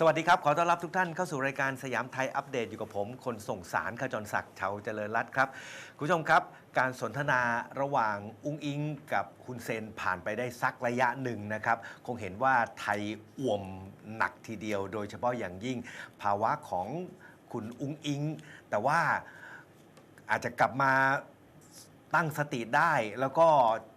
สวัสดีครับ ขอต้อนรับทุกท่านเข้าสู่รายการสยามไทยอัปเดตอยู่กับผม คนส่งสารขจรศักดิ์ชาวเจริญรัตน์ครับคุณผู้ชมครับ การสนทนาระหว่างอุ้งอิงกับคุณเซนผ่านไปได้สักระยะหนึ่งนะครับ คงเห็นว่าไทยอ่วมหนักทีเดียว โดยเฉพาะอย่างยิ่งภาวะของคุณอุ้งอิง แต่ว่าอาจจะกลับมาตั้งสติได้แล้วก็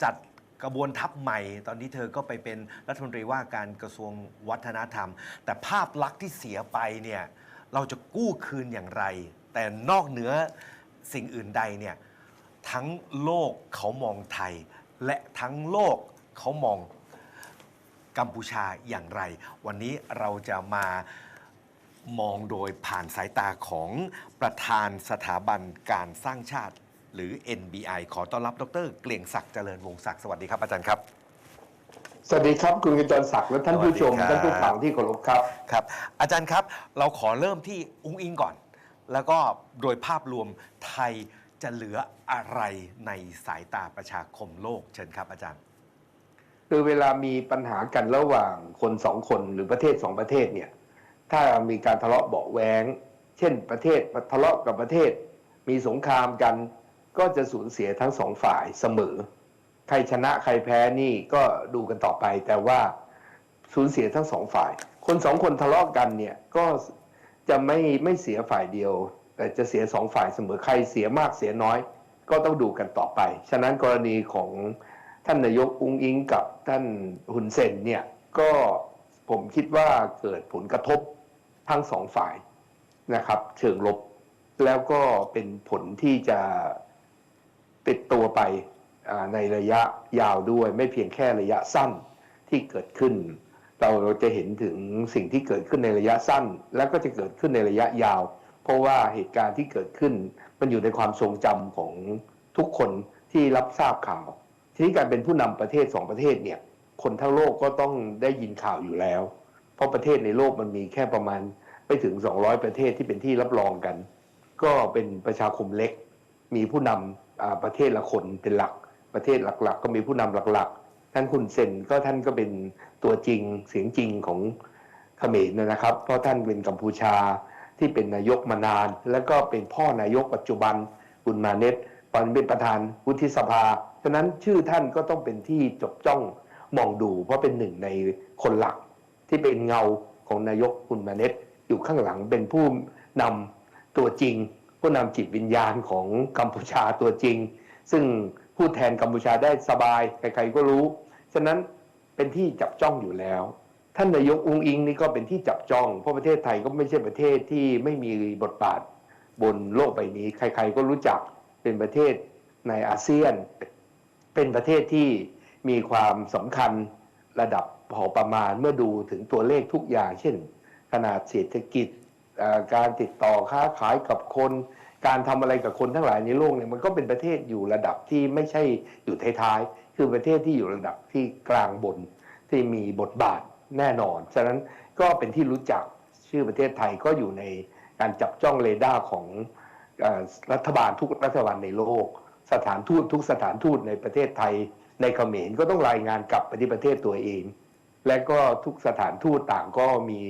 จัด กระบวนทัพใหม่ ตอนนี้เธอก็ไปเป็นรัฐมนตรีว่าการกระทรวงวัฒนธรรม แต่ภาพลักษณ์ที่เสียไปเนี่ยเราจะกู้คืนอย่างไร แต่นอกเหนือสิ่งอื่นใดเนี่ยทั้งโลกเขามองไทย และทั้งโลกเขามองกัมพูชาอย่างไร วันนี้เราจะมามองโดยผ่านสายตาของประธานสถาบันการสร้างชาติ หรือ NBI ขอต้อนรับดรเกลียงศักดิ์เจริญวงศ์ศักดิ์สวัสดีครับอาจารย์ครับสวัสดีครับ คุณกจรศักดิ์และท่านผู้ชมสวัสดีครับท่านผู้ฟังที่เคารพครับครับ อาจารย์ครับเราขอเริ่มที่อุ้งอิงก่อน แล้วก็โดยภาพรวมไทยจะเหลืออะไรในสายตาประชาคมโลกเชิญครับอาจารย์ คือเวลามีปัญหากันระหว่างคนสองคนหรือประเทศสองประเทศเนี่ยถ้ามีการทะเลาะเบาะแวงเช่นประเทศทะเลาะกับประเทศ มีสงครามกัน ก็จะสูญเสียทั้งสองฝ่ายเสมอ ใครชนะใครแพ้นี่ก็ดูกันต่อไป แต่ว่าสูญเสียทั้งสองฝ่าย คนสองคนทะเลาะกันเนี่ยก็จะไม่ไม่เสียฝ่ายเดียว แต่จะเสียสองฝ่ายเสมอใครเสียมากเสียน้อย ก็ต้องดูกันต่อไป ฉะนั้นกรณีของท่านนายกอุ้งอิงกับท่านฮุนเซนเนี่ยก็ผมคิดว่าเกิดผลกระทบทั้งสองฝ่ายนะครับ เชิงลบแล้วก็เป็นผลที่จะ ติดตัวไปในระยะยาวด้วย ไม่เพียงแค่ระยะสั้นที่เกิดขึ้นเราเราจะเห็นถึงสิ่งที่เกิดขึ้นในระยะสั้น แล้วก็จะเกิดขึ้นในระยะยาว เพราะว่าเหตุการณ์ที่เกิดขึ้น มันอยู่ในความทรงจำของทุกคนที่รับทราบข่าว ทีนี้การเป็นผู้นำประเทศสองประเทศเนี่ยคนทั้งโลกก็ต้องได้ยินข่าวอยู่แล้ว เพราะประเทศในโลกมันมีแค่ประมาณไม่ถึง 200 ประเทศที่เป็นที่รับรองกัน ก็เป็นประชาคมเล็ก มีผู้นำอ่า ประเทศละคนเป็นหลัก ประเทศหลักๆ ก็มีผู้นำหลักๆ ท่านคุณเซนก็ท่านก็เป็นตัวจริงเสียงจริงของเขมรนะครับ เพราะท่านเป็นกัมพูชาที่เป็นนายกมานาน แล้วก็เป็นพ่อนายกปัจจุบันบุญมาเนตตอนเป็นประธานวุฒิสภาฉะนั้นชื่อท่านก็ต้องเป็นที่จดจ้องมองดู เพราะเป็นหนึ่งในคนหลักที่เป็นเงาของนายกบุญมาเนตอยู่ข้างหลังเป็นผู้นำตัวจริง ผู้นำจิตวิญญาณของกัมพูชาตัวจริง ซึ่งผู้แทนกัมพูชาได้สบายใครๆก็รู้ ฉะนั้นเป็นที่จับจ้องอยู่แล้ว ท่านนายกอุงอิงนี่ก็เป็นที่จับจ้อง เพราะประเทศไทยก็ไม่ใช่ประเทศที่ไม่มีบทบาทบนโลกใบนี้ ใครๆก็รู้จักเป็นประเทศในอาเซียน เป็นประเทศที่มีความสำคัญระดับพอประมาณเมื่อดูถึงตัวเลขทุกอย่าง เช่น ขนาดเศรษฐกิจ การติดต่อค้าขายกับคน การทำอะไรกับคนทั้งหลายในโลกเนี่ยมันก็เป็นประเทศอยู่ระดับที่ไม่ใช่อยู่ท้ายๆคือประเทศที่อยู่ระดับที่กลางบนที่มีบทบาทแน่นอน ฉะนั้นก็เป็นที่รู้จักชื่อประเทศไทยก็อยู่ในการจับจ้องเรดาร์ของอรัฐบาลทุกรัฐบาลในโลก สถานทูตทุกสถานทูตในประเทศไทย ในเขมรก็ต้องรายงานกลับไปที่ประเทศตัวเอง และก็ทุกสถานทูตต่างก็มี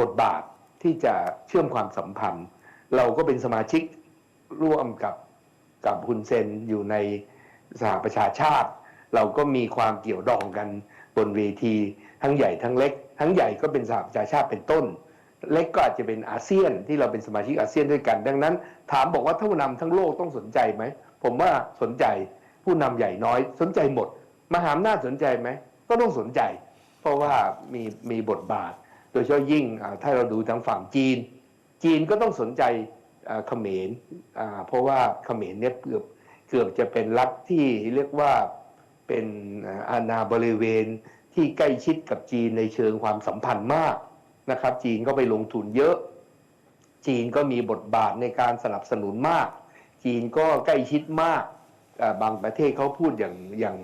บทบาท ที่จะเชื่อมความสัมพันธ์ เราก็เป็นสมาชิกร่วมกับกับคุณเซนอยู่ในสหประชาชาติ เราก็มีความเกี่ยวดองกันบนเวที ทั้งใหญ่ทั้งเล็ก ทั้งใหญ่ก็เป็นสหประชาชาติเป็นต้น เล็กก็อาจจะเป็นอาเซียนที่เราเป็นสมาชิกอาเซียนด้วยกัน ดังนั้น ถามบอกว่าผู้นำทั้งโลกต้องสนใจไหมผมว่าสนใจผู้นำใหญ่น้อย สนใจหมด มหาอำนาจสนใจไหมก็ต้องสนใจ เพราะว่ามีมีบทบาท โดยเฉพาะยิ่งถ้าเราดูทางฝั่งจีน จีนก็ต้องสนใจเขมรเพราะว่าเขมรเนี่ยเกือบเกือบจะเป็นรัฐที่เรียกว่าเป็นอาณาบริเวณที่ใกล้ชิดกับจีนในเชิงความสัมพันธ์มากนะครับ จีนก็ไปลงทุนเยอะ จีนก็มีบทบาทในการสนับสนุนมาก จีนก็ใกล้ชิดมากบางประเทศเขาพูดอย่างอย่าง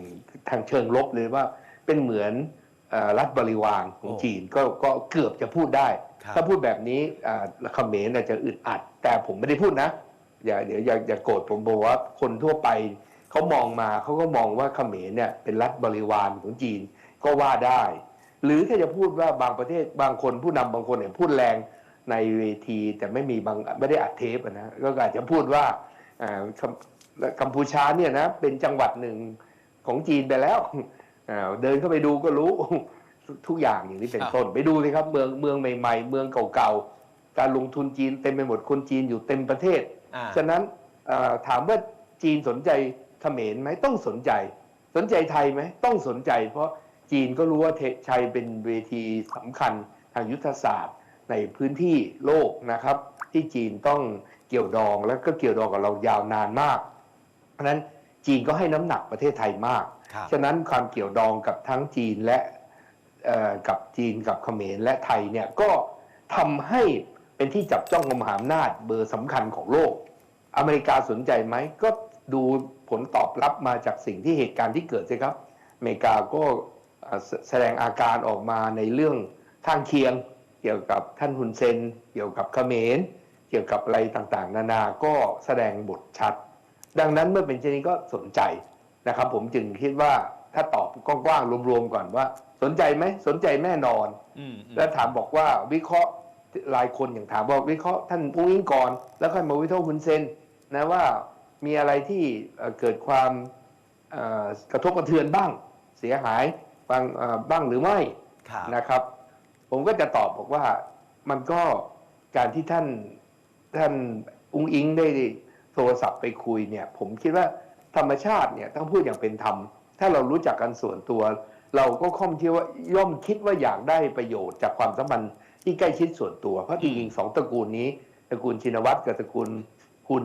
ทางเชิงลบเลยว่าเป็นเหมือน รัฐบริวารของโอ้จีนก็ก็เกือบจะพูดได้ครับถ้าพูดแบบนี้อ่าเขมรอาจจะอึดอัด แต่ผมไม่ได้พูดนะ อย่าเดี๋ยวอย่าอย่าโกรธผมบอกว่าคนทั่วไปเขามองมาเขาก็มองว่าเขมรเนี่ยเป็นรัฐบริวารของจีนก็ว่าได้ หรือถ้าจะพูดว่าบางประเทศบางคนผู้นำบางคนเนี่ยพูดแรงในเวทีแต่ไม่มีบางไม่ได้อัดเทปอะนะก็อาจจะพูดว่าอ่ากัมกัมพูชาเนี่ยนะเป็นจังหวัดหนึ่งของจีนไปแล้วอ่า เดินเข้าไปดูก็รู้ทุกอย่างอย่างนี้เป็นครับต้น ไปดูเลยครับเมืองเมืองใหม่ ๆ เมืองเก่าๆ การลงทุนจีนเต็มไปหมดคนจีนอยู่เต็มประเทศอ่าฉะนั้นเอ่อถามว่าจีนสนใจเขมรไหมต้องสนใจ สนใจไทยไหมต้องสนใจ เพราะจีนก็รู้ว่าเทชัยเป็นเวทีสำคัญทางยุทธศาสตร์ในพื้นที่โลกนะครับ ที่จีนต้องเกี่ยวดองแล้วก็เกี่ยวดองกับเรายาวนานมาก เพราะฉะนั้นจีนก็ให้น้ำหนักประเทศไทยมากครับ ฉะนั้นความเกี่ยวดองกับทั้งจีนและกับจีนกับเขมรและไทยเนี่ยก็ทำให้เป็นที่จับจ้องของมหาอำนาจเบอร์สำคัญของโลก อเมริกาสนใจไหมก็ดูผลตอบรับมาจากสิ่งที่เหตุการณ์ที่เกิดสิครับ อเมริกาก็แสดงอาการออกมาในเรื่องข้างเคียง เกี่ยวกับท่านฮุนเซน เกี่ยวกับเขมร เกี่ยวกับอะไรต่างๆ นานาก็แสดงบทชัด ดังนั้นเมื่อเป็นเช่นนี้ก็สนใจ นะครับ ผมจึงคิดว่าถ้าตอบกว้างๆรวมๆก่อนว่า สนใจไหมสนใจแน่นอนอืมอืมแล้วถามบอกว่าวิเคราะห์หลายคนอย่างถามว่าวิเคราะห์ท่านอุ้งอิงก่อน แล้วค่อยมาวิเคราะห์คุณเซนนะว่ามีอะไรที่เอ่อเกิดความเอ่อกระทบกระเทือนบ้าง เสียหายบางเอ่อบ้างหรือไม่ครับนะครับ ผมก็จะตอบบอกว่ามันก็การที่ท่านท่านอุ้งอิงได้โทรศัพท์ไปคุยเนี่ย ผมคิดว่า ธรรมชาติเนี่ยต้องพูดอย่างเป็นธรรม ถ้าเรารู้จักกันส่วนตัว เราก็ค่อมคิดว่าย่อมคิดว่าอยากได้ประโยชน์จากความสัมพันธ์ที่ใกล้ชิดส่วนตัว เพราะจริงๆสองตระกูลนี้ตระกูลชินวัตรกับตระกูลคุณ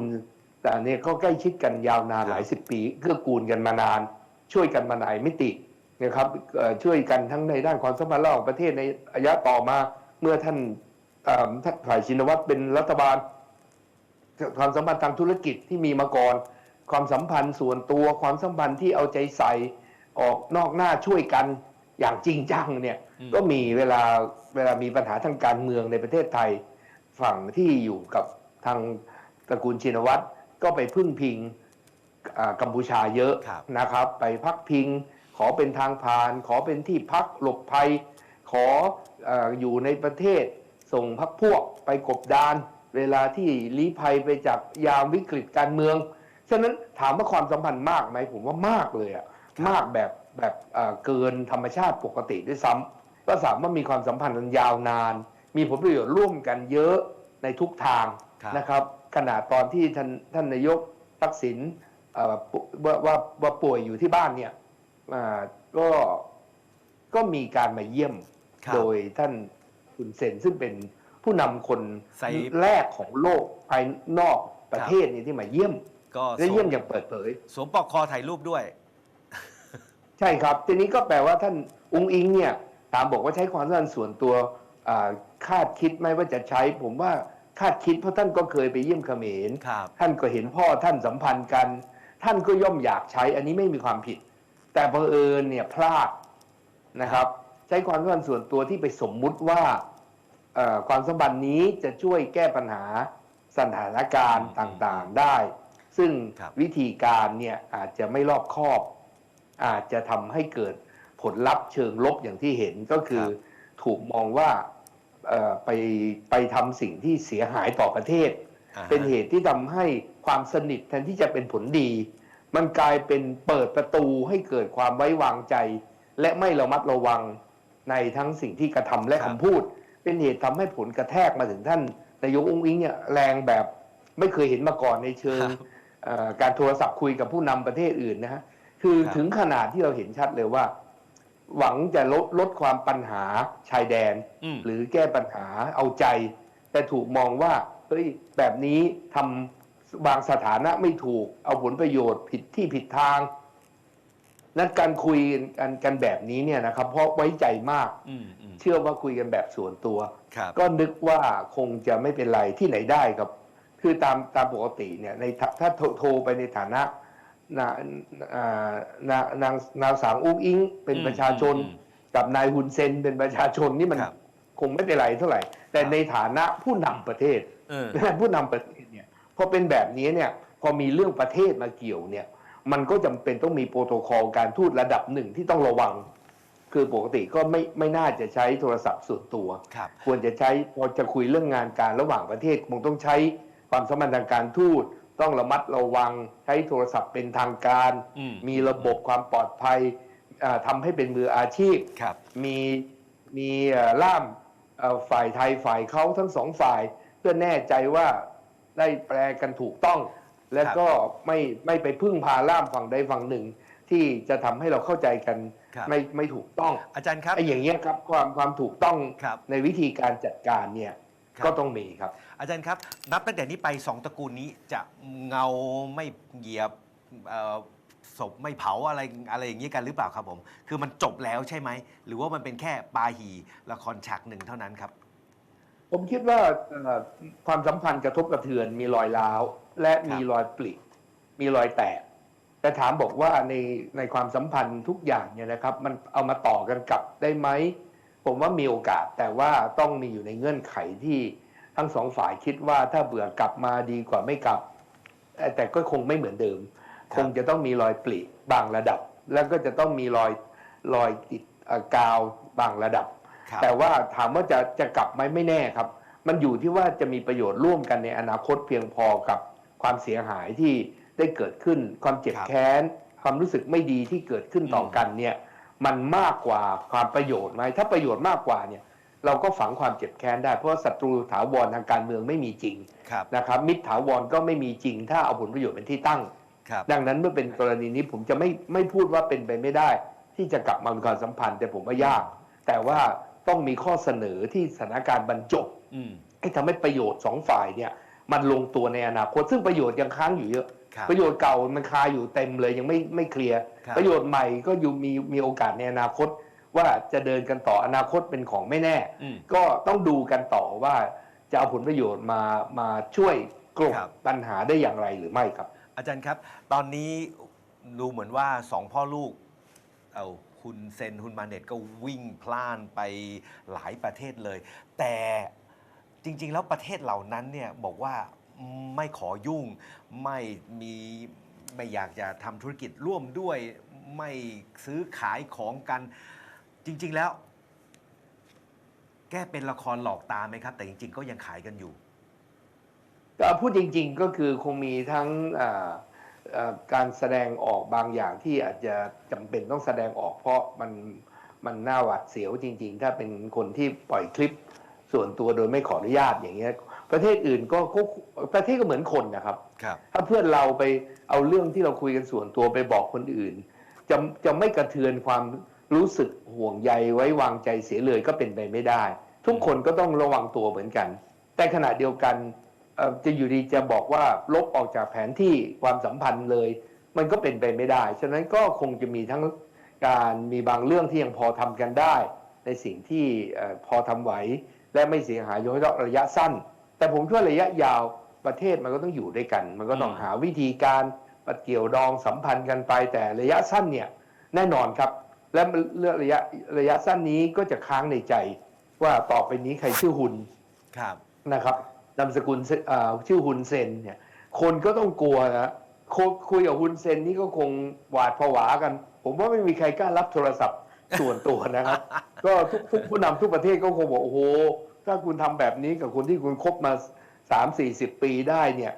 แต่อันนี้ก็ใกล้ชิดกันยาวนานหลายสิบปีเกื้อกูลกันมานาน ช่วยกันมาหลายมิตินะครับช่วยกันทั้งในด้านความสัมพันธ์ระหว่างประเทศในระยะต่อมาเมื่อท่านเอ่อท่านฝ่ายชินวัตรเป็นรัฐบาลความสัมพันธ์ทางธุรกิจที่มีมาก่อน ความสัมพันธ์ส่วนตัวความสัมพันธ์ที่เอาใจใส่ออกนอกหน้าช่วยกันอย่างจริงจังเนี่ยอืมก็มีเวลาเวลามีปัญหาทางการเมืองในประเทศไทย ฝั่งที่อยู่กับทางตระกูลชินวัตรก็ไปพึ่งพิงอ่ากัมพูชาเยอะครับนะครับ ไปพักพิง ขอเป็นทางผ่าน ขอเป็นที่พักหลบภัยขอเอออยู่ในประเทศ ส่งพักพวกไปกบดาน เวลาที่ลี้ภัยไปจากยามวิกฤตการเมือง ฉะนั้นถามว่าความสัมพันธ์มากไหมผมว่ามากเลยอะมากแบบแบบเอ่อเกินธรรมชาติปกติด้วยซ้ำก็สามารถมีความสัมพันธ์กันยาวนาน มีผลประโยชน์ร่วมกันเยอะในทุกทางครับนะครับขนาดตอนที่ท่านท่านนายกทักษิณเอ่อป่ว่าว่าว่าป่วยอยู่ที่บ้านเนี่ยอ่าก็ก็มีการมาเยี่ยมครับโดยท่านคุณเซนซึ่งเป็นผู้นำคนใส่แรกของโลกภายนอกประเทศนี้ที่มาเยี่ยม ก็และสวเยี่ยมมอย่างเปิดเผย สวมปลอกคอถ่ายรูปด้วย ใช่ครับ ทีนี้ก็แปลว่าท่านอุ้งอิงเนี่ย ตามบอกว่าใช้ความสัมพันธ์ส่วนตัวอ่าคาดคิดไหมว่าจะใช้ ผมว่าคาดคิดเพราะท่านก็เคยไปเยี่ยมเขมรครับท่านก็เห็นพ่อท่านสัมพันธ์กัน ท่านก็ย่อมอยากใช้ อันนี้ไม่มีความผิด แต่บังเอิญเนี่ยพลาดนะครับ ใช้ความสัมพันธ์ส่วนตัวที่ไปสมมุติว่าเอ่อความสัมพันธ์นี้จะช่วยแก้ปัญหาสถานการณ์อืมต่างๆได้ ซึ่งครับวิธีการเนี่ยอาจจะไม่รอบคอบ อาจจะทำให้เกิดผลลัพธ์เชิงลบอย่างที่เห็นก็คือถูกมองว่าเอ่อไปไปทำสิ่งที่เสียหายต่อประเทศอ่าฮะเป็นเหตุที่ทำให้ความสนิทแทนที่จะเป็นผลดี มันกลายเป็นเปิดประตูให้เกิดความไว้วางใจ และไม่ระมัดระวังในทั้งสิ่งที่กระทำและครัคำบพูด เป็นเหตุทำให้ผลกระแทกมาถึงท่านนายกอุ้งอิงเนี่ยแรงแบบไม่เคยเห็นมาก่อนในเชิงครับเอ่อ การโทรศัพท์คุยกับผู้นำประเทศอื่นนะฮะคือครับถึงขนาดที่เราเห็นชัดเลยว่า หวังจะลดลดความปัญหาชายแดนอืมหรือแก้ปัญหาเอาใจ แต่ถูกมองว่าเฮ้ยแบบนี้ทำวางสถานะไม่ถูก เอาผลประโยชน์ผิดที่ผิดทางนั้นการคุยกันกันแบบนี้เนี่ยนะครับ เพราะไว้ใจมากอืมอืมเชื่อว่าคุยกันแบบส่วนตัวครับก็นึกว่าคงจะไม่เป็นไรที่ไหนได้ครับ คือตามตามปกติเนี่ยในถ้าถ้าโทรโทรไปในฐานะนาอ่านานางนางสาวอุ้งอิงเป็นอืมประชาชนอืมกับนายฮุนเซนเป็นประชาชนนี่มันครับคงไม่เป็นไรเท่าไหร่ แต่ครับในฐานะผู้นำประเทศเออผู้นำประเทศเนี่ยพอเป็นแบบนี้เนี่ยพอมีเรื่องประเทศมาเกี่ยวเนี่ยมันก็จำเป็นต้องมีโปรโตคอลการทูตระดับหนึ่งที่ต้องระวัง คือปกติก็ไม่ไม่น่าจะใช้โทรศัพท์ส่วนตัวครับควรจะใช้พอจะคุยเรื่องงานการระหว่างประเทศคงต้องใช้ ความสัมพันธ์ทางการทูตต้องระมัดระวังใช้โทรศัพท์เป็นทางการอืมมีระบบความปลอดภัยอ่าทำให้เป็นมืออาชีพครับมีมีเอ่อล่ามเอ่อฝ่ายไทยฝ่ายเขาทั้งสองฝ่าย เพื่อแน่ใจว่าได้แปลกันถูกต้อง และก็ไม่ไม่ไปพึ่งพาล่ามฝั่งใดฝั่งหนึ่ง ที่จะทำให้เราเข้าใจกันครับไม่ไม่ถูกต้อง อาจารย์ครับไอ้อย่างเงี้ยครับความความถูกต้องครับในวิธีการจัดการเนี่ยครับ ก็ต้องมีครับ อาจารย์ครับ นับตั้งแต่นี้ไปสองตระกูลนี้จะเงาไม่เหยียบเอ่อศพไม่เผาอะไรอะไรอย่างนี้กันหรือเปล่าครับผม คือมันจบแล้วใช่ไหม หรือว่ามันเป็นแค่ปาหีละครฉากหนึ่งเท่านั้นครับ ผมคิดว่าเอ่อความสัมพันธ์กระทบกระเทือนมีรอยร้าว และมีรอยปลิมีรอยแตกแต่ถามบอกว่าในในความสัมพันธ์ทุกอย่างเนี่ยนะครับ มันเอามาต่อกันกลับได้ไหม ผมว่ามีโอกาสแต่ว่าต้องมีอยู่ในเงื่อนไขที่ทั้งสองฝ่ายคิดว่าถ้าเบื่อกลับมาดีกว่าไม่กลับ แต่แต่ก็คงไม่เหมือนเดิมครับคงจะต้องมีรอยปลิบางระดับ แล้วก็จะต้องมีรอยรอยติดเอ่อกาวบางระดับครับ แต่ว่าถามว่าจะจะกลับไหมไม่แน่ครับ มันอยู่ที่ว่าจะมีประโยชน์ร่วมกันในอนาคตเพียงพอกับความเสียหายที่ได้เกิดขึ้น ความเจ็บครับแค้น ความรู้สึกไม่ดีที่เกิดขึ้นต่ออมกันเนี่ย มันมากกว่าความประโยชน์ไหมถ้าประโยชน์มากกว่าเนี่ยเราก็ฝังความเจ็บแค้นได้ เพราะว่าศัตรูถาวรทางการเมืองไม่มีจริงครับนะครับ มิตรถาวรก็ไม่มีจริง ถ้าเอาผลประโยชน์เป็นที่ตั้งครับดังนั้นเมื่อเป็นกรณีนี้ผมจะไม่ไม่พูดว่าเป็นไปไม่ได้ ที่จะกลับมามีความสัมพันธ์แต่ผมว่ายาก แต่ว่าต้องมีข้อเสนอที่สถานการณ์บรรจบอืมให้ทำให้ประโยชน์สองฝ่ายเนี่ย มันลงตัวในอนาคตซึ่งประโยชน์ยังค้างอยู่เยอะครับ ประโยชน์เก่ามันคาอยู่เต็มเลยยังไม่ไม่เคลียร์ครับประโยชน์ใหม่ก็อยู่มีมีโอกาสในอนาคต ว่าจะเดินกันต่ออนาคตเป็นของไม่แน่อืมก็ต้องดูกันต่อว่าจะเอาผลประโยชน์มามาช่วยกลบครับปัญหาได้อย่างไรหรือไม่ครับ อาจารย์ครับ ตอนนี้ดูเหมือนว่าสองพ่อลูกเอาคุณเซนคุณมาเน็ตก็วิ่งพล่านไปหลายประเทศเลย แต่จริง ๆ แล้วประเทศเหล่านั้นเนี่ยบอกว่า ไม่ขอยุ่ง ไม่มีไม่อยากจะทำธุรกิจร่วมด้วย ไม่ซื้อขายของกัน จริง ๆแล้ว แก้เป็นละครหลอกตาไหมครับ แต่จริง ๆ ก็ยังขายกันอยู่ก็พูดจริง ๆ ก็คือคงมีทั้งการแสดงออกบางอย่างที่อาจจะจำเป็นต้องแสดงออกเพราะมันมันน่าหวาดเสียวจริง ๆ ถ้าเป็นคนที่ปล่อยคลิปส่วนตัวโดยไม่ขออนุญาตอย่างเงี้ย ประเทศอื่นก็ก็ประเทศก็เหมือนคนนะครับ ครับถ้าเพื่อนเราไปเอาเรื่องที่เราคุยกันส่วนตัวไปบอกคนอื่น จะจะไม่กระเทือนความรู้สึกห่วงใยไว้วางใจเสียเลยก็เป็นไปไม่ได้ ทุกคนก็ต้องระวังตัวเหมือนกัน แต่ขณะเดียวกันเอ่อจะอยู่ดีจะบอกว่าลบออกจากแผนที่ความสัมพันธ์เลย มันก็เป็นไปไม่ได้ ฉะนั้นก็คงจะมีทั้งการมีบางเรื่องที่ยังพอทำกันได้ ในสิ่งที่เอ่อพอทำไหว และไม่เสียหายโดยเฉพาะระยะสั้น แต่ผมคิดว่าระยะยาวประเทศมันก็ต้องอยู่ด้วยกัน มันก็ต้องอืมหาวิธีการปะเกี่ยวดองสัมพันธ์กันไปแต่ระยะสั้นเนี่ยแน่นอนครับ และเรื่องระยะระยะสั้นนี้ก็จะค้างในใจ ว่าต่อไปนี้ใครชื่อหุนครับนะครับนามสกุลเซเอ่อชื่อฮุนเซนเนี่ยคนก็ต้องกลัวนะคุยคุยกับฮุนเซนนี่ก็คงหวาดผวากัน ผมว่าไม่มีใครกล้ารับโทรศัพท์ส่วนตัวนะครับ ก็ทุกทุกผู้นำทุกประเทศก็คงบอกโอ้โห ถ้าคุณทำแบบนี้กับคนที่คุณคบมาสามสี่สิบปีได้เนี่ย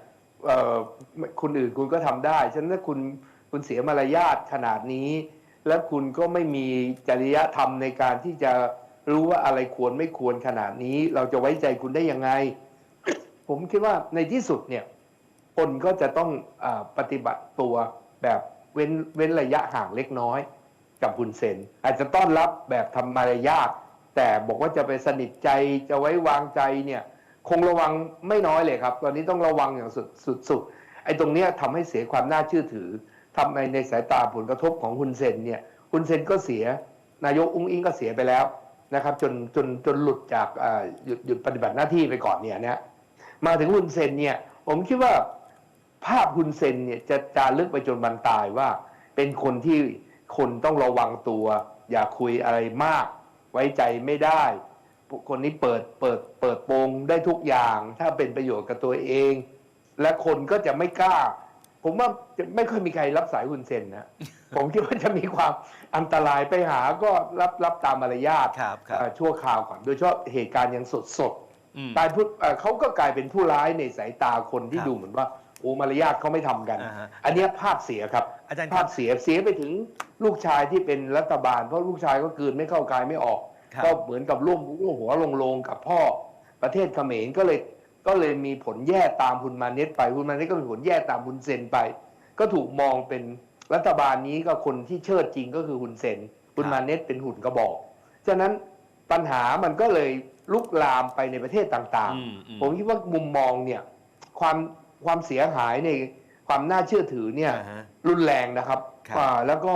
คนอื่นคุณก็ทำได้ ฉะนั้นถ้าคุณคุณเสียมารยาทขนาดนี้ และคุณก็ไม่มีจริยธรรมในการที่จะรู้ว่าอะไรควรไม่ควรขนาดนี้ เราจะไว้ใจคุณได้ยังไง ผมคิดว่าในที่สุดเนี่ยคนก็จะต้องอปฏิบัติตัวแบบเว้นเว้นระยะห่างเล็กน้อยกับคุณเซนอาจจะต้อนรับแบบทำมารยาท แต่บอกว่าจะไปสนิทใจจะไว้วางใจเนี่ยคงระวังไม่น้อยเลยครับ ตอนนี้ต้องระวังอย่างสุดสุดสุดไอ้ตรงเนี้ยทำให้เสียความน่าเชื่อถือทำในในสายตาผลกระทบของคุณเซนเนี่ยคุณเซนก็เสียนายกอุ้งอิงก็เสียไปแล้วนะครับ จนจนจนหลุดจากหยุดหยุดปฏิบัติหน้าที่ไปก่อนเนี่ยนะมาถึงฮุนเซนเนี่ยผมคิดว่าภาพฮุนเซนเนี่ยจะจารึกไปจนวันตายว่า เป็นคนที่คนต้องระวังตัว อย่าคุยอะไรมาก ว้ใจไม่ได้ คนนี้เปิดเปิดเปิดโปงได้ทุกอย่าง ถ้าเป็นประโยชน์กับตัวเอง และคนก็จะไม่กล้าคผมว่าจะไม่ค่อยมีใครรับสายฮุนเซนนะผมคิดว่าจะมีความอันตรายไปหาก็รับรับตามมารยาทครับครับเอ่อชั่วคราวก่อนโดยเฉพาะเหตุการณ์ยังสดสดๆอืมกลายพูดเอ่อเขาก็กลายเป็นผู้ร้ายในสายตาคนที่ครับดูเหมือนว่า โอ้มารยาทเขาไม่ทำกันอ่าฮะอันเนี้ยภาพเสียครับอาจารย์คภารับพเสียเสียไปถึงลูกชายที่เป็นรัฐบาล เพราะลูกชายก็กลืนไม่เข้ากายไม่ออกครับก็เหมือนกับร่วมร่วมหัวลงโลงกับพ่อประเทศเขมรก็เลยก็เลยมีผลแย่ตามฮุนมาเน็ตไปฮุนมาเน็ตก็มีผลแย่ตามฮุนเซนไป ก็ถูกมองเป็นรัฐบาลนี้ก็คนที่เชิดจริงก็คือฮุนเซนฮุนมาเน็ตเป็นหุ่นกระบอก ฉะนั้นปัญหามันก็เลยลุกลามไปในประเทศต่างอืมอืมๆผมคิดว่ามุมมองเนี่ยความ ความเสียหายในความน่าเชื่อถือเนี่ยอ่าฮะรุนแรงนะครับครับอ่าแล้วก็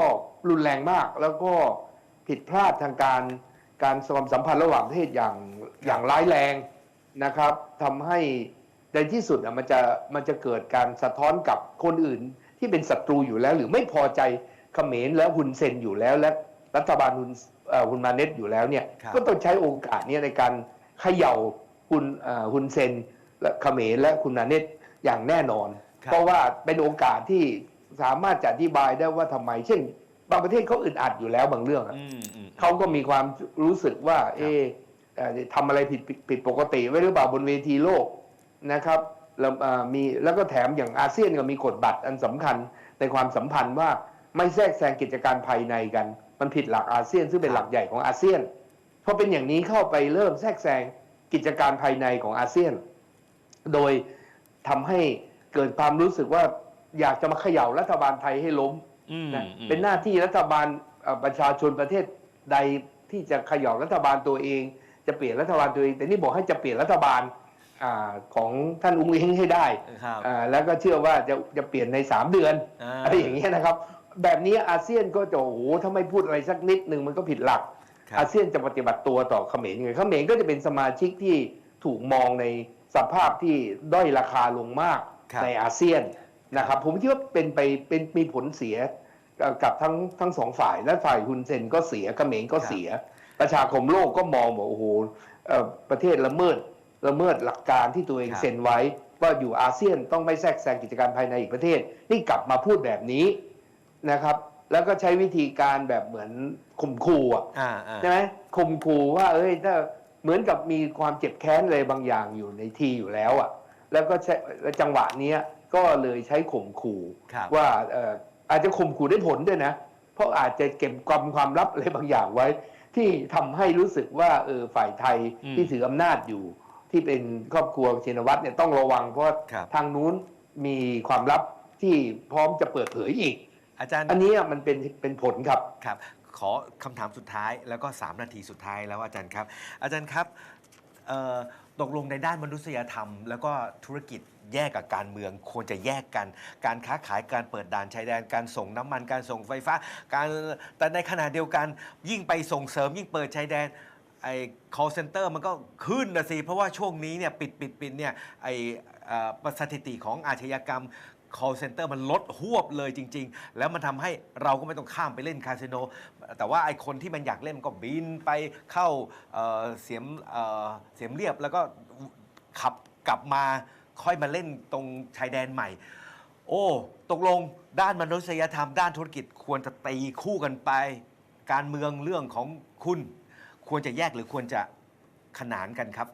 รุนแรงมากแล้วก็ผิดพลาดทางการการความสัมพันธ์ระหว่างประเทศอย่างอย่างร้ายแรงนะครับทำให้ในที่สุดอะมันจะมันจะเกิดการสะท้อนกับคนอื่นที่เป็นศัตรูอยู่แล้ว หรือไม่พอใจเขมรและฮุนเซนอยู่แล้ว และรัฐบาลฮุนเอ่อฮุนมาเน็ตอยู่แล้วเนี่ยครับก็ต้องใช้โอกาสเนี้ในการเขย่าฮุนเอ่อฮุนเซนและเขมรและคุณมาเน็ต อย่างแน่นอนครับเพราะว่าเป็นโอกาสที่สามารถจะอธิบายได้ว่าทำไม เช่น บางประเทศเขาอึดอัดอยู่แล้วบางเรื่องอะอืมอืมเขาก็มีความรู้สึกว่า เอ๊ะเอ่อทำอะไรผิดผิดผิดปกติไว้หรือเปล่าบนเวทีโลกนะครับแล้วเอ่อมีแล้วก็แถมอย่างอาเซียนก็มีกฎบัตรอันสำคัญในความสัมพันธ์ว่าไม่แทรกแซงกิจการภายในกัน มันผิดหลักอาเซียน ซึ่งเป็นหลักใหญ่ของอาเซียนพอเป็นอย่างนี้เข้าไปเริ่มแทรกแซงกิจการภายในของอาเซียน โดย ทำให้เกิดความรู้สึกว่าอยากจะมาเขย่ารัฐบาลไทยให้ล้มอืมนะอืมเป็นหน้าที่รัฐบาลเอ่อประชาชนประเทศใดที่จะเขย่ารัฐบาลตัวเอง จะเปลี่ยนรัฐบาลตัวเอง แต่นี่บอกให้จะเปลี่ยนรัฐบาลอาของท่านอุ้งอิงให้ได้ครับอ่าแล้วก็เชื่อว่าจะจะเปลี่ยนในสามเดือนาอะไรอย่างเงี้ยนะครับ แบบนี้อาเซียนก็จะโอ้โหถ้าไม่พูดอะไรสักนิดหนึ่งมันก็ผิดหลักครับอาเซียนจะปฏิบัติตัวต่อเขมรยังไงเขมรก็จะเป็นสมาชิกที่ถูกมองใน สภาพที่ด้อยราคาลงมากครับในอาเซียนนะครับ ผมคิดว่าเป็นไปเป็นมีผลเสียเอ่อกับทั้งทั้งสองฝ่าย และฝ่ายฮุนเซนก็เสียเขมรก็เสีย ประชาคมโลกก็มองว่าโอ้โหเอ่อประเทศละเมิดละเมิดหลักการที่ตัวเองครับเซ็นไว้ ว่าอยู่อาเซียนต้องไม่แทรกแซงกิจการภายในอีกประเทศ นี่กลับมาพูดแบบนี้นะครับ แล้วก็ใช้วิธีการแบบเหมือนข่มขู่อะอ่าอ่าใช่ไหมข่มขู่ว่าเอ้ยถ้า เหมือนกับมีความเจ็บแค้นอะไรบางอย่างอยู่ในทีอยู่แล้วอะแล้วก็ใช้แล้วจังหวะเนี้ยก็เลยใช้ข่มขู่ครับว่าเอ่ออาจจะข่มขู่ได้ผลด้วยนะ เพราะอาจจะเก็บความความลับอะไรบางอย่างไว้ ที่ทำให้รู้สึกว่าเออฝ่ายไทยอืมที่ถืออำนาจอยู่ ที่เป็นครอบครัวชินวัตรเนี่ยต้องระวังเพราะว่าครับ ทางนู้นมีความลับที่พร้อมจะเปิดเผยอีก อาจารย์อันนี้มันเป็นเป็นผลครับ ครับ ขอคำถามสุดท้ายแล้วก็ 3 นาทีสุดท้ายแล้วอาจารย์ครับ อาจารย์ครับตกลงในด้านมนุษยธรรม แล้วก็ธุรกิจแยกกับการเมืองควรจะแยกกัน การค้าขายการเปิดด่านชายแดนการส่งน้ำมันการส่งไฟฟ้า การแต่ในขณะเดียวกัน ยิ่งไปส่งเสริม ยิ่งเปิดชายแดนไอ้ call center มันก็ขึ้นนะสิ เพราะว่าช่วงนี้เนี่ยปิดปิดปิดเนี่ยไอ้สถิติของอาชญากรรม call center มันลดหวบเลยจริง ๆ แล้วมันทำให้เราก็ไม่ต้องข้ามไปเล่นคาสิโน แต่ว่าไอคนที่มันอยากเล่นมันก็บินไปเข้าเอ่อเสียมเอ่อเสียมเรียบแล้วก็ขับกลับมาค่อยมาเล่นตรงชายแดนใหม่ โอ้ ตกลงด้านมนุษยธรรมด้านธุรกิจควรจะตีคู่กันไป การเมืองเรื่องของคุณ ควรจะแยกหรือควรจะขนานกันครับ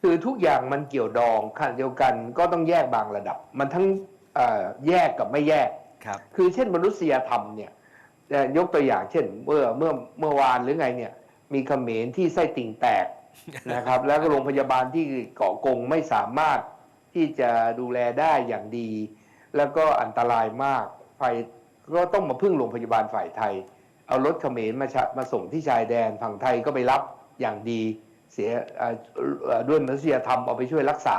คือทุกอย่างมันเกี่ยวดองขณะเดียวกันก็ต้องแยกบางระดับ มันทั้งเอ่อแยกกับไม่แยกครับคือเช่นมนุษยธรรมเนี่ยเอ่อยกตัวอย่างเช่น เมื่อเมื่อเมื่อวานหรือไงเนี่ยมีเขมรที่ไส้ติ่งแตกนะครับ แล้วก็โรงพยาบาลที่เกาะกงไม่สามารถที่จะดูแลได้อย่างดี แล้วก็อันตรายมากฝ่ายก็ต้องมาพึ่งโรงพยาบาลฝ่ายไทย เอารถเขมรมาชะมาส่งที่ชายแดนฝั่งไทยก็ไปรับอย่างดี เสียเอ่อเอ่อด้วยมนุษยธรรมเอาไปช่วยรักษา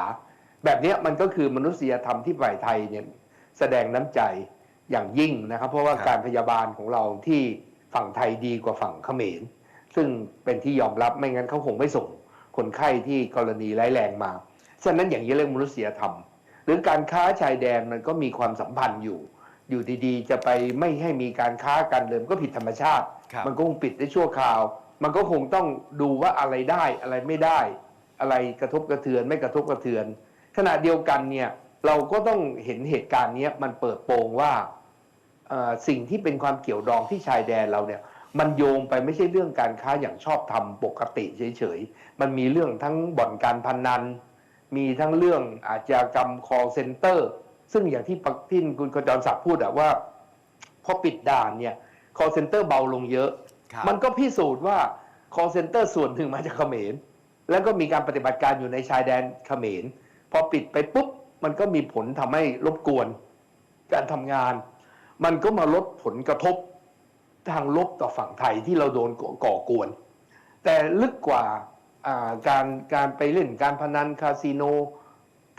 แบบเนี้ยมันก็คือมนุษยธรรมที่ฝ่ายไทยเนี่ยแสดงน้ำใจอย่างยิ่งนะครับ เพราะว่าครับการพยาบาลของเราที่ฝั่งไทยดีกว่าฝั่งเขมร ซึ่งเป็นที่ยอมรับไม่งั้นเขาคงไม่ส่งคนไข้ที่กรณีร้ายแรงมาฉะนั้นอย่างนี้เรื่องมนุษยธรรม หรือการค้าชายแดนมันก็มีความสัมพันธ์อยู่ อยู่ดีๆ จะไปไม่ให้มีการค้ากันเลยมันก็ผิดธรรมชาติครับมันก็คงปิดได้ชั่วคราว มันก็คงต้องดูว่าอะไรได้อะไรไม่ได้ อะไรกระทบกระเทือนไม่กระทบกระเทือน ขณะเดียวกันเนี่ยเราก็ต้องเห็นเหตุการณ์นี้มันเปิดโปงว่าสิ่งที่เป็นความเกี่ยวดองที่ชายแดนเราเนี่ยมันโยงไปไม่ใช่เรื่องการค้าอย่างชอบธรรมปกติเฉยๆ มันมีเรื่องทั้งบ่อนการพนัน มีทั้งเรื่องอาชญากรรม call center ซึ่งอย่างที่ปักที่คุณกจรศักดิ์พูดอะว่า พอปิดด่านเนี่ย call center เบาลงเยอะ มันก็พิสูจน์ว่า call center ส่วนหนึ่งมาจากเขมร แล้วก็มีการปฏิบัติการอยู่ในชายแดนเขมร พอปิดไปปุ๊บ มันก็มีผลทำให้รบกวน การทำงาน มันก็มาลดผลกระทบทางลบต่อฝั่งไทยที่เราโดนก่อกวน แต่ลึกกว่าอ่าการการไปเล่นการพนันคาสิโน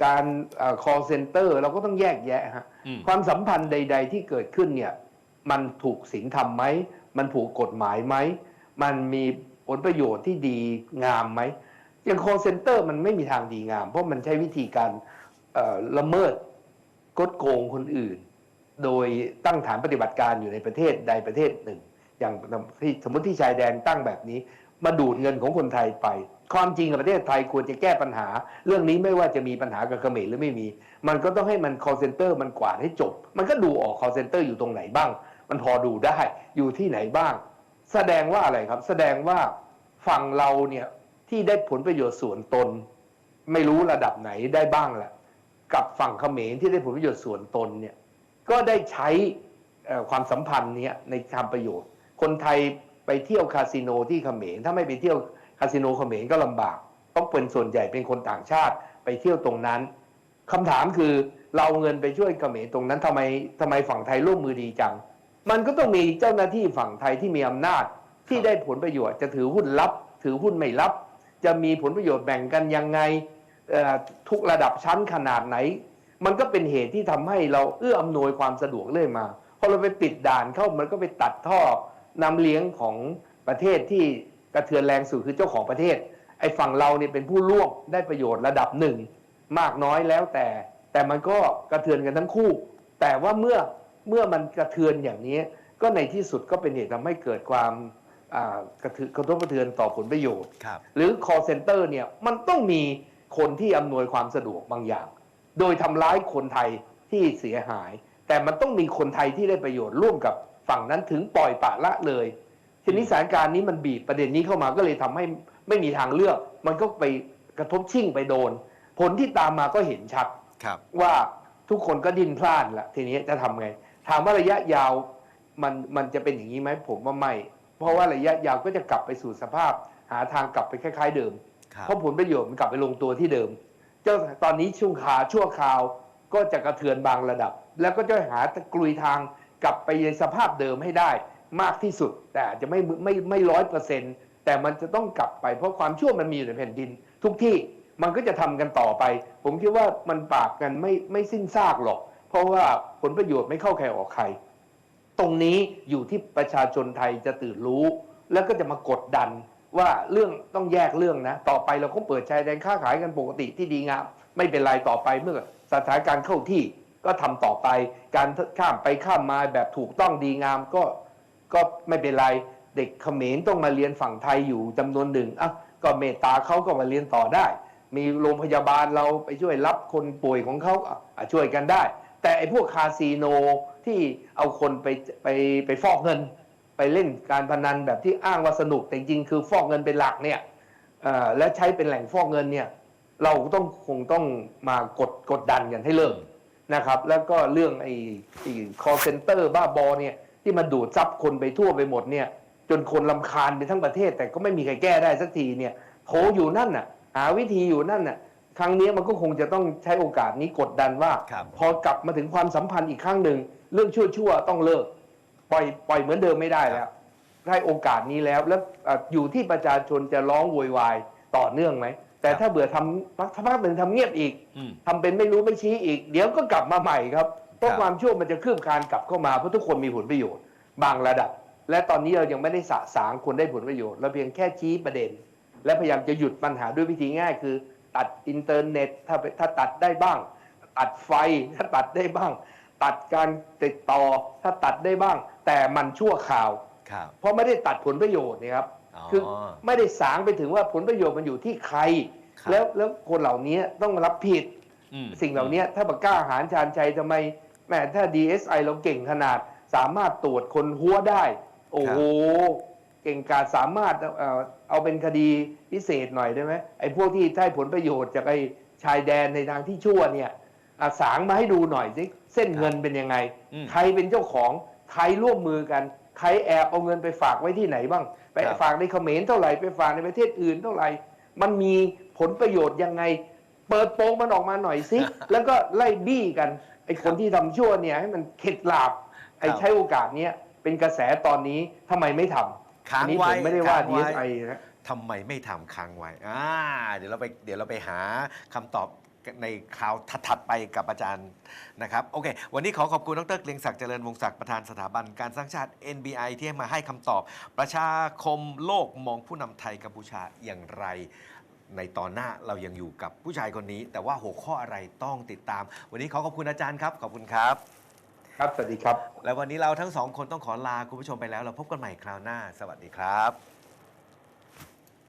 การคอ l เซ็นเตอร์เราก็ต้องแยกแยะฮะอืมความสัมพันธ์ใด ๆ ที่เกิดขึ้นเนี่ย มันถูกศีลธรรมไหม มันถูกกฎหมายไหม มันมีผลประโยชน์ที่ดีงามไหม อย่าง call center มันไม่มีทางดีงาม เพราะมันใช้วิธีการละเมิดกดโกงคนอื่น โดยตั้งฐานปฏิบัติการอยู่ในประเทศใดประเทศหนึ่ง อย่างที่สมมติที่ชายแดนตั้งแบบนี้ มาดูดเงินของคนไทยไป ความจริงกับประเทศไทยควรจะแก้ปัญหา เรื่องนี้ไม่ว่าจะมีปัญหากับเขมรหรือไม่มี มันก็ต้องให้มัน call center มันกวาดให้จบ มันก็ดูออก call center อยู่ตรงไหนบ้าง มันพอดูได้อยู่ที่ไหนบ้าง แสดงว่าอะไรครับ แสดงว่าฝั่งเราเนี่ยที่ได้ผลประโยชน์ส่วนตน ไม่รู้ระดับไหนได้บ้างแหละกับฝั่งเขมรที่ได้ผลประโยชน์ส่วนตนเนี่ยก็ได้ใช้ความสัมพันธ์เนี้ยในทำประโยชน์ คนไทยไปเที่ยวคาสิโนที่เขมรถ้าไม่ไปเที่ยวคาสิโนเขมรก็ลำบาก ต้องเป็นส่วนใหญ่เป็นคนต่างชาติไปเที่ยวตรงนั้นคำถามคือเราเอาเงินไปช่วยเขมรตรงนั้นทำไมทำไมฝั่งไทยร่วมมือดีจัง มันก็ต้องมีเจ้าหน้าที่ฝั่งไทยที่มีอำนาจที่ได้ผลประโยชน์จะถือหุ้นรับ ถือหุ้นไม่รับ จะมีผลประโยชน์แบ่งกันยังไงทุกระดับชั้นขนาดไหน มันก็เป็นเหตุที่ทำให้เราเอื้ออำนวยความสะดวกเรื่อยมาพอเราไปปิดด่านเข้ามันก็ไปตัดท่อนำเลี้ยงของประเทศที่กระเทือนแรงสุดคือเจ้าของประเทศ ไอ้ฝั่งเราเนี่ยเป็นผู้ร่วมได้ประโยชน์ระดับหนึ่งมากน้อยแล้วแต่ แต่มันก็กระเทือนกันทั้งคู่ แต่ว่าเมื่อ เมื่อมันกระเทือนอย่างนี้ ก็ในที่สุดก็เป็นเหตุทำให้เกิดความอ่ากระเทือนกระทบกระเทือนต่อผลประโยชน์ครับหรือ call center เนี่ยมันต้องมีคนที่อำนวยความสะดวกบางอย่าง โดยทำร้ายคนไทยที่เสียหาย แต่มันต้องมีคนไทยที่ได้ประโยชน์ร่วมกับฝั่งนั้นถึงปล่อยปละละเลย ทีนี้สถานการณ์นี้มันบีบประเด็นนี้เข้ามาก็เลยทำให้ไม่มีทางเลือก มันก็ไปกระทบชิ่งไปโดน ผลที่ตามมาก็เห็นชัดครับว่าทุกคนก็ดิ้นพลาดละทีนี้จะทำไง ถามว่าระยะยาวมันมันจะเป็นอย่างนี้ไหมผมว่าไม่ เพราะว่าระยะยาวก็จะกลับไปสู่สภาพ หาทางกลับไปคล้าย ๆ เดิมครับเพราะผลประโยชน์มันกลับไปลงตัวที่เดิม เจ้าตอนนี้ช่วงขาชั่วคราวก็จะกระเทือนบางระดับ แล้วก็จะหาตะกลุยทางกลับไปในสภาพเดิมให้ได้มากที่สุด แต่อาจจะไม่ไม่ไม่ร้อยเปอร์เซ็นต์แต่มันจะต้องกลับไปเพราะความชั่วมันมีอยู่ในแผ่นดิน ทุกที่มันก็จะทำกันต่อไป ผมคิดว่ามันปราบกันไม่ไม่สิ้นซากหรอก เพราะว่าผลประโยชน์ไม่เข้าใครออกใคร ตรงนี้อยู่ที่ประชาชนไทยจะตื่นรู้ แล้วก็จะมากดดันว่าเรื่องต้องแยกเรื่องนะ ต่อไปเราก็เปิดชายแดนค้าขายกันปกติที่ดีงามไม่เป็นไรต่อไปเมื่อสถานการณ์เข้าที่ก็ทำต่อไปการข้ามไปข้ามมาแบบถูกต้องดีงามก็ก็ไม่เป็นไรเด็กเขมรต้องมาเรียนฝั่งไทยอยู่จำนวนหนึ่งอะก็เมตตาเขาก็มาเรียนต่อได้ มีโรงพยาบาลเราไปช่วยรับคนป่วยของเขาอะช่วยกันได้ แต่ไอ้พวกคาสิโนที่เอาคนไปไปไปฟอกเงิน ไปเล่นการพนันแบบที่อ้างว่าสนุกแต่จริงๆคือฟอกเงินเป็นหลักเนี่ยและใช้เป็นแหล่งฟอกเงินเนี่ยเราต้องคงต้องมากดกดดันกันให้เลิกนะครับ แล้วก็เรื่องไอ้ไอ้ call center บ้าบอเนี่ยที่มันดูดซับคนไปทั่วไปหมดเนี่ยจนคนลำคาญไปทั้งประเทศ แต่ก็ไม่มีใครแก้ได้สักทีเนี่ยโผอยู่นั่นน่ะ หาวิธีอยู่นั่นน่ะ ครั้งนี้มันก็คงจะต้องใช้โอกาสนี้กดดันว่า ครับพอกลับมาถึงความสัมพันธ์อีกครั้งหนึ่งเรื่องชั่วๆต้องเลิก ปล่อยปล่อยเหมือนเดิมไม่ได้แล้วได้โอกาสนี้แล้วแล้วเอ่ออยู่ที่ประชาชนจะร้องโวยวายต่อเนื่องไหม แต่ครับ ถ้าเบื่อทำพักพักหนึ่งทำเงียบอีก อืม ทำเป็นไม่รู้ไม่ชี้อีก เดี๋ยวก็กลับมาใหม่ครับเพราะครับ ความชั่วมันจะคืบคลานกลับเข้ามาเพราะทุกคนมีผลประโยชน์ บางระดับ และตอนนี้เรายังไม่ได้สะสางคนได้ผลประโยชน์เราเพียงแค่ชี้ประเด็น และพยายามจะหยุดปัญหาด้วยวิธีง่ายคือ ตัดอินเทอร์เน็ตถ้าถ้าตัดได้บ้าง ตัดไฟถ้าตัดได้บ้าง ตัดการติดต่อถ้าตัดได้บ้าง แต่มันชั่วคราวครับเพราะไม่ได้ตัดผลประโยชน์นี่ครับอ๋อคือไม่ได้สางไปถึงว่าผลประโยชน์มันอยู่ที่ใครครับแล้วแล้วคนเหล่านี้ต้องรับผิดอืมสิ่งเหล่านี้ถ้าปากกล้าหารชาญชัยทำไมแหมถ้า DSI เราเก่งขนาดสามารถตรวจคนหัวได้ โอ้โห เก่งกาจสามารถ เอ่อเอาเป็นคดีพิเศษหน่อยได้ไหมไอ้พวกที่ได้ผลประโยชน์จากไอ้ชายแดนในทางที่ชั่วเนี่ยอาสางมาให้ดูหน่อยสิเส้นเงินเป็นยังไงอืมใครเป็นเจ้าของใครร่วมมือกัน ใครแอบเอาเงินไปฝากไว้ที่ไหนบ้าง ไปครับฝากในเขมรเท่าไหร่ไปฝากในประเทศอื่นเท่าไหร่ มันมีผลประโยชน์ยังไง เปิดโปงมันออกมาหน่อยสิแล้วก็ไล่บี้กันไอ้คนที่ทำชั่วเนี่ยให้มันเข็ดหลาบไอ้ครับใช้โอกาสเนี้ยเป็นกระแสตอนนี้ทำไมไม่ทำ ค้างอันนี้ไว้ผมไม่ได้ว่าค้างไว้ DSI นะทำไมไม่ทำค้างไว้อ่าเดี๋ยวเราไปเดี๋ยวเราไปหาคำตอบในคราวถัดๆไปกับอาจารย์นะครับโอเค วันนี้ขอขอบคุณดรเกรียงศักดิ์เจริญวงศ์ศักดิ์ประธานสถาบันการสร้างชาติ NBI ที่ให้มาให้คำตอบ ประชาคมโลกมองผู้นำไทยกัมพูชาอย่างไร ในตอนหน้าเรายังอยู่กับผู้ชายคนนี้ แต่ว่าหัวข้ออะไรต้องติดตาม วันนี้ขอขอบคุณอาจารย์ครับ ขอบคุณครับ ครับ สวัสดีครับ และวันนี้เราทั้งสองคนต้องขอลาคุณผู้ชมไปแล้ว เราพบกันใหม่คราวหน้า สวัสดีครับ